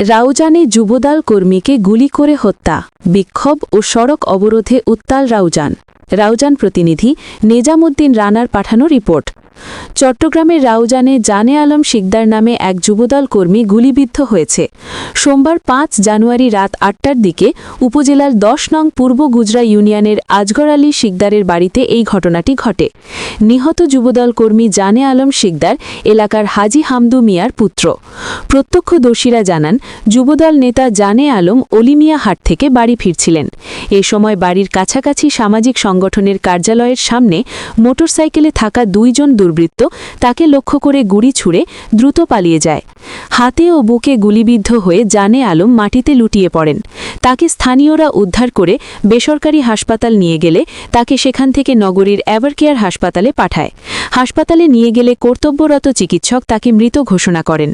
রাউজানে যুবদল কর্মীকে গুলি করে হত্যা, বিক্ষোভ ও সড়ক অবরোধে উত্তাল রাউজান। রাউজান প্রতিনিধি নেজামুদ্দিন রানার পাঠানো রিপোর্ট। চট্টগ্রামের রাউজানে জানে আলম শিকদার নামে এক যুবদল কর্মী গুলিবিদ্ধ হয়েছে। সোমবার পাঁচ জানুয়ারি রাত আটটার দিকে উপজেলার দশ নং পূর্ব গুজরা ইউনিয়নের আজগর আলী শিকদারের বাড়িতে এই ঘটনাটি ঘটে। নিহত যুবদল কর্মী জানে আলম শিকদার এলাকার হাজি হামদু মিয়ার পুত্র। প্রত্যক্ষদর্শীরা জানান, যুবদল নেতা জানে আলম অলিমিয়া হাট থেকে বাড়ি ফিরছিলেন। এ সময় বাড়ির কাছাকাছি সামাজিক সংগঠনের কার্যালয়ের সামনে মোটরসাইকেলে থাকা দুইজন দুর্বৃত্ত তাকে লক্ষ্য করে গুড়ি ছুঁড়ে দ্রুত পালিয়ে যায়। হাতে ও বুকে গুলিবিদ্ধ হয়ে জানে আলম মাটিতে লুটিয়ে পড়েন। তাকে স্থানীয়রা উদ্ধার করে বেসরকারি হাসপাতাল নিয়ে গেলে তাকে সেখান থেকে নগরীর এভারকেয়ার হাসপাতালে পাঠায়। হাসপাতালে নিয়ে গেলে কর্তব্যরত চিকিৎসক তাকে মৃত ঘোষণা করেন।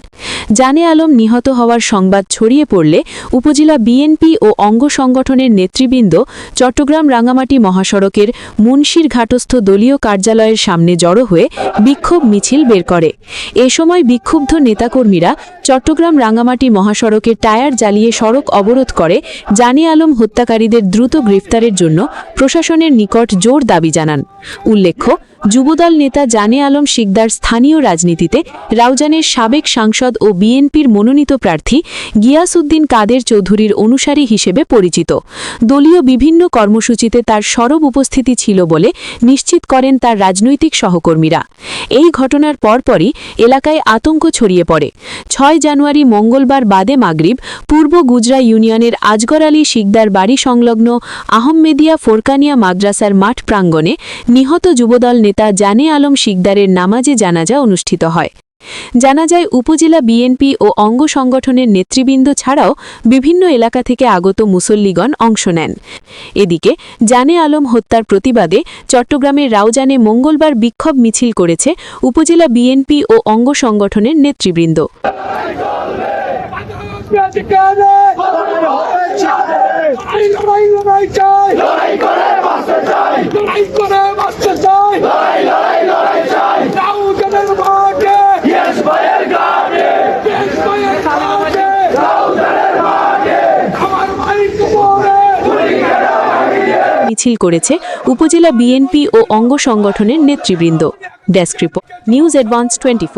জানে আলম নিহত হওয়ার সংবাদ ছড়িয়ে পড়লে উপজেলা বিএনপি ও অঙ্গ সংগঠনের নেতৃবৃন্দ চট্টগ্রাম রাঙামাটি মহাসড়কের মুন্সির ঘাটস্থ দলীয় কার্যালয়ের সামনে জড়ো হয়ে বিক্ষোভ মিছিল বের করে। এ সময় বিক্ষুব্ধ নেতাকর্মীরা চট্টগ্রাম রাঙামাটি মহাসড়কের টায়ার জ্বালিয়ে সড়ক অবরোধ করে জানে আলম হত্যাকারীদের দ্রুত গ্রেফতারের জন্য প্রশাসনের নিকট জোর দাবি জানান। উল্লেখ্য, যুবদল নেতা জানে আলম শিকদার স্থানীয় রাজনীতিতে রাউজানের সাবেক সাংসদ ও বিএনপির মনোনীত প্রার্থী গিয়াসউদ্দিন কাদের চৌধুরীর অনুসারী হিসেবে পরিচিত। দলীয় বিভিন্ন কর্মসূচিতে তার সরব উপস্থিতি ছিল বলে নিশ্চিত করেন তার রাজনৈতিক সহকর্মীরা। এই ঘটনার পরপরই এলাকায় আতঙ্ক ছড়িয়ে পড়ে। ছয় জানুয়ারি মঙ্গলবার বাদে মাগরিব, পূর্ব গুজরা ইউনিয়নের আজগর আলী শিকদার বাড়ি সংলগ্ন আহমেদিয়া ফোরকানিয়া মাদ্রাসার মাঠ প্রাঙ্গণে নিহত যুবদল নেতা জানে আলম শিকদারের নামাজে জানাজা অনুষ্ঠিত হয়। জানাজায় উপজেলা বিএনপি ও অঙ্গ সংগঠনের নেতৃবৃন্দ ছাড়াও বিভিন্ন এলাকা থেকে আগত মুসল্লিগণ অংশ নেন এদিকে জানে আলম হত্যার প্রতিবাদে চট্টগ্রামের রাউজানে মঙ্গলবার বিক্ষোভ মিছিল করেছে উপজেলা বিএনপি ও অঙ্গ সংগঠনের নেতৃবৃন্দ মিছিল করেছে উপজেলা বিএনপি ও অঙ্গ সংগঠনের নেতৃবৃন্দ। Desk report news advance twenty